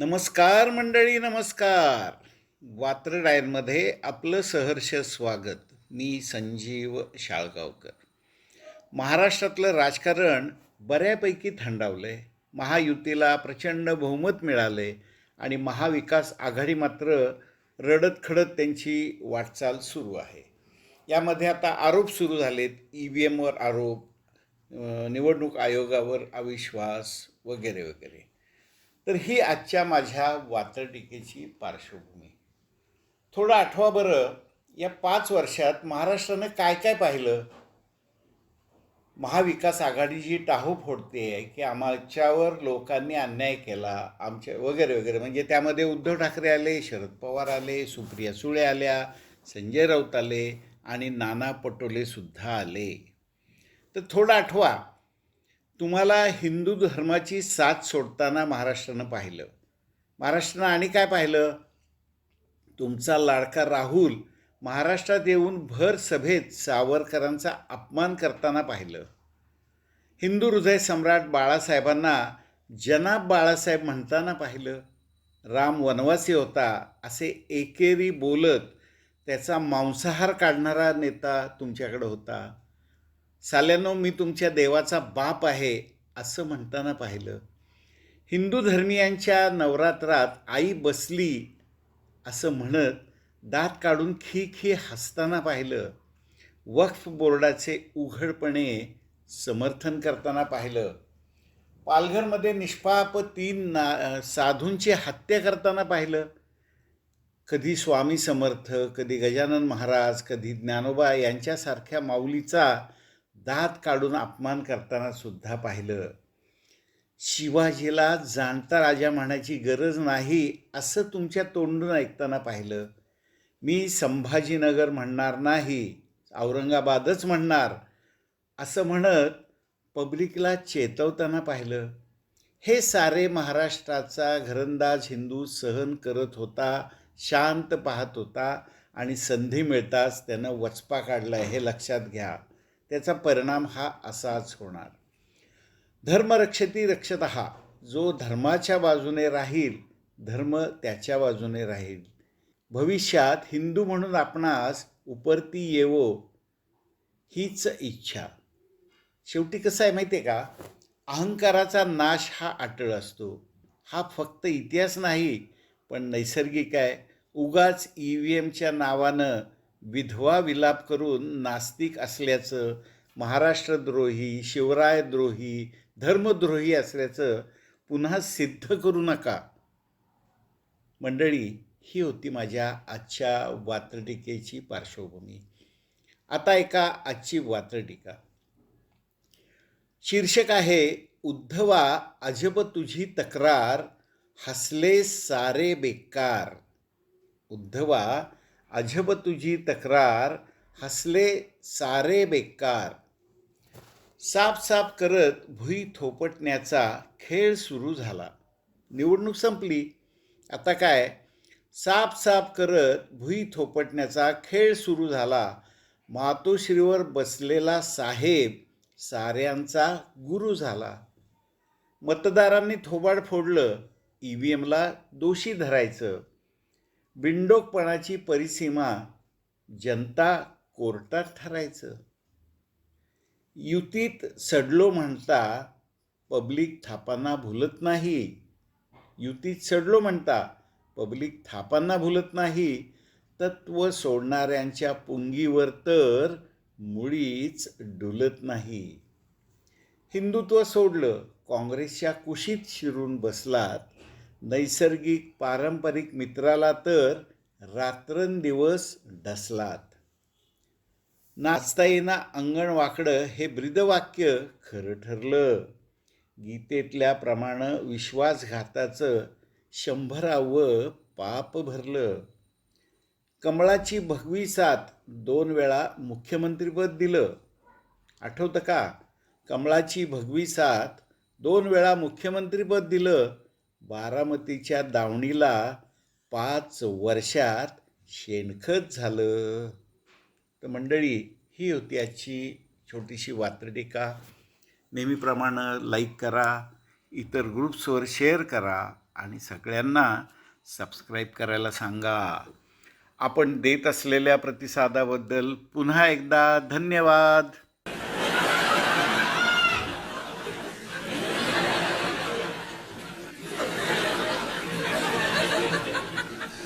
नमस्कार मंडळी नमस्कार. वात्र डायरमध्ये आपलं सहर्ष स्वागत. मी संजीव शाळगावकर. महाराष्ट्रातलं राजकारण बऱ्यापैकी थंडावलं आहे महायुतीला प्रचंड बहुमत मिळाले आणि महाविकास आघाडी मात्र रडत खडत त्यांची वाटचाल सुरू आहे. यामध्ये आता आरोप सुरू झालेत. ई व्ही एमवर आरोप निवडणूक आयोगावर अविश्वास वगैरे वगैरे. तर ही आजच्या माझ्या वात्रटिकेची पार्श्वभूमी. थोडं आठवा बरं या पाच वर्षात महाराष्ट्रानं काय काय पाहिलं? महाविकास आघाडी जी टाहू फोडते आहे की आमच्यावर लोकांनी अन्याय केला आमच्या वगैरे वगैरे. म्हणजे त्यामध्ये उद्धव ठाकरे आले शरद पवार आले सुप्रिया सुळे आल्या संजय राऊत आले आणि नाना पटोलेसुद्धा आले. तर थोडं आठवा तुम्हाला हिंदू धर्माची साथ सोडताना महाराष्ट्रानं पाहिलं. महाराष्ट्रानं आणि काय पाहिलं? तुमचा लाडका राहुल महाराष्ट्रात येऊन भर सभेत सावरकरांचा अपमान करताना पाहिलं. हिंदू हृदय सम्राट बाळासाहेबांना जनाब बाळासाहेब म्हणताना पाहिलं. राम वनवासी होता असे एकेरी बोलत त्याचा मांसाहार काढणारा नेता तुमच्याकडे होता. साल्यानो मी तुमच्या देवाचा बाप आहे असं म्हणताना पाहिलं. हिंदू धर्मियांच्या नवरात्रात आई बसली असं म्हणत दात काढून खी खी हसताना पाहिलं. वक्फ बोर्डाचे उघडपणे समर्थन करताना पाहिलं. पालघरमध्ये निष्पाप तीन ना साधूंची हत्या करताना पाहिलं. कधी स्वामी समर्थ कधी गजानन महाराज कधी ज्ञानोबा यांच्यासारख्या माऊलीचा दात काढून अपमान करताना सुद्धा पाहिलं. शिवाजीला जाणता राजा म्हणायची गरज नाही असं तुमच्या तोंडून ऐकताना पाहिलं. मी संभाजीनगर म्हणणार नाही औरंगाबादच म्हणणार असं म्हणत पब्लिकला चेतवताना पाहिलं. हे सारे महाराष्ट्राचा घरंदाज हिंदू सहन करत होता शांत पाहत होता आणि संधी मिळताच त्यानं वचपा काढला हे लक्षात घ्या. त्याचा परिणाम हा असाच होणार. धर्मरक्षती रक्षत हा जो धर्माच्या बाजूने राहील धर्म त्याच्या बाजूने राहील. भविष्यात हिंदू म्हणून आपणास उपरती येवो हीच इच्छा. शेवटी कसं आहे माहिती आहे का? अहंकाराचा नाश हा अटळ असतो. हा फक्त इतिहास नाही पण नैसर्गिक आहे. उगाच ई व्ही एमच्या नावानं विधवा विलाप करून नास्तिक असल्याचं महाराष्ट्रद्रोही शिवरायद्रोही धर्मद्रोही असल्याचं पुन्हा सिद्ध करू नका. मंडळी ही होती माझ्या आजच्या वात्रटिकेची पार्श्वभूमी. आता एका आजची वात्रटिका. शीर्षक आहे उद्धवा अजब तुझी तक्रार हसले सारे बेकार. उद्धवा अजब तुझी तक्रार हसले सारे बेकार. साफ साफ करत भुई थोपटण्याचा खेळ सुरू झाला. निवडणूक संपली. आता काय? साफ साफ करत भुई थोपटण्याचा खेळ सुरू झाला. मातोश्रीवर बसलेला साहेब साऱ्यांचा गुरु झाला. मतदारांनी थोबाड फोडलं. ई व्ही एमला दोषी धरायचं. बिंडोकपणाची परिसीमा जनता कोर्टात ठरायचं. युतीत सडलो म्हणता पब्लिक थापांना भुलत नाही. युतीत सडलो म्हणता पब्लिक थापांना भुलत नाही. तत्व सोडणाऱ्यांच्या पुंगीवर तर मुळीच डुलत नाही. हिंदुत्व सोडलं काँग्रेसच्या कुशीत शिरून बसलात नैसर्गिक पारंपरिक मित्राला तर रात्रंदिवस डसलात. नाचता येणा अंगण वाकडं हे ब्रीदवाक्य खरं ठरलं. गीतेतल्याप्रमाणे विश्वासघाताचं शंभरावं पाप भरलं. कमळाची भगवी साथ दोन वेळा मुख्यमंत्रीपद दिलं. आठवतं का? कमळाची भगवी साथ दोन वेळा मुख्यमंत्रीपद दिलं. बारामतीच्या दावणीला पाच वर्षात शेणखत झालं. तर मंडळी ही होती आजची छोटीशी वात्रटिका. नेहमीप्रमाणे लाईक करा इतर ग्रुप्सवर शेअर करा आणि सगळ्यांना सबस्क्राईब करायला सांगा. आपण देत असलेल्या प्रतिसादाबद्दल पुन्हा एकदा धन्यवाद.